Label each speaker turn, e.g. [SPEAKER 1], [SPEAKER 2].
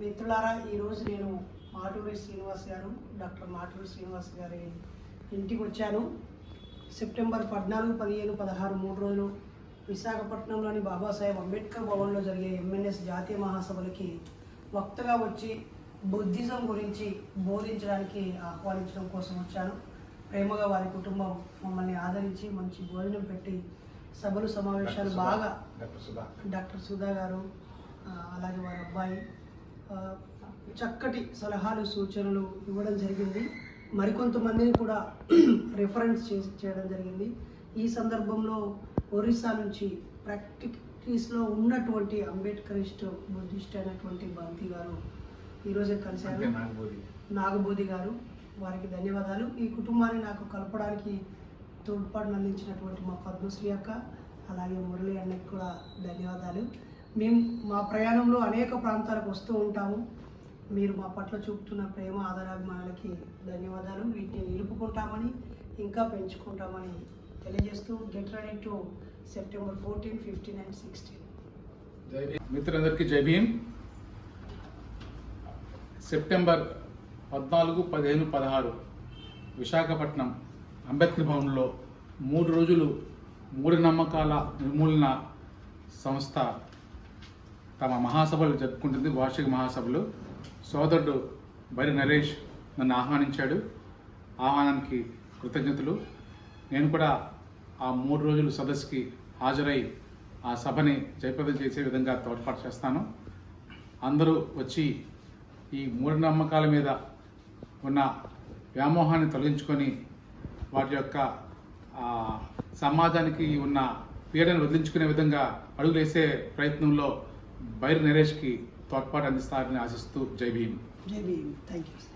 [SPEAKER 1] మిత్రులారా ఈరోజు నేను మాటూరి శ్రీనివాస్ గారు డాక్టర్ మాటూరి శ్రీనివాస్ గారి ఇంటికి వచ్చాను. సెప్టెంబర్ పద్నాలుగు పదిహేను పదహారు మూడు రోజులు విశాఖపట్నంలోని బాబాసాహెబ్ అంబేద్కర్ భవన్లో జరిగే ఎంఎన్ఎస్ జాతీయ మహాసభలకి వక్తగా వచ్చి బుద్ధిజం గురించి బోధించడానికి ఆహ్వానించడం కోసం వచ్చాను. ప్రేమగా వారి కుటుంబం మమ్మల్ని ఆదరించి మంచి భోజనం పెట్టి సభలు సమావేశాలు బాగా
[SPEAKER 2] డాక్టర్ సుధా.
[SPEAKER 1] గారు అలాగే వారి అబ్బాయి చక్కటి సలహాలు సూచనలు ఇవ్వడం జరిగింది. మరికొంతమందిని కూడా రిఫరెన్స్ చేసి చేయడం జరిగింది. ఈ సందర్భంలో ఒరిస్సా నుంచి ప్రాక్టికల్స్లో ఉన్నటువంటి అంబేద్కరిస్ట్ బుద్ధిస్ట్ అయినటువంటి బంతి గారు ఈరోజే కలిశారు.
[SPEAKER 2] నాగబోధి.
[SPEAKER 1] నాగబోధి గారు వారికి ధన్యవాదాలు. ఈ కుటుంబాన్ని నాకు కలపడానికి తోడ్పాటును అందించినటువంటి మా పద్మశ్రీ అక్క అలాగే మురళి అన్నకి కూడా ధన్యవాదాలు. మేము మా ప్రయాణంలో అనేక ప్రాంతాలకు వస్తూ ఉంటాము. మీరు మా పట్ల చూపుతున్న ప్రేమ ఆదరాభిమానాలకి ధన్యవాదాలు. వీటిని నిలుపుకుంటామని ఇంకా పెంచుకుంటామని తెలియజేస్తూ get ready to September fourteen fifteen and sixteen.
[SPEAKER 2] మిత్రులందరికీ జై భీమ్. సెప్టెంబర్ పద్నాలుగు పదిహేను పదహారు విశాఖపట్నం అంబేద్కర్ భవన్లో మూడు రోజులు మూఢనమ్మకాల నిర్మూలన సంస్థ తమ మహాసభలు జరుపుకుంటుంది వార్షిక మహాసభలు. సోదరుడు బరి నరేష్ నన్ను ఆహ్వానించాడు. ఆహ్వానానికి కృతజ్ఞతలు. నేను కూడా ఆ మూడు రోజులు సదస్సుకి హాజరై ఆ సభని జయప్రదం చేసే విధంగా తోడ్పాటు చేస్తాను. అందరూ వచ్చి ఈ మూఢనమ్మకాల మీద ఉన్న వ్యామోహాన్ని తొలగించుకొని వాటి యొక్క సమాజానికి ఉన్న పీడను వదిలించుకునే విధంగా అడుగులేసే ప్రయత్నంలో బైర్ నరేష్కి తోడ్పాటు అందిస్తారని ఆశిస్తూ జై భీమ్.
[SPEAKER 1] జై భీమ్. Thank you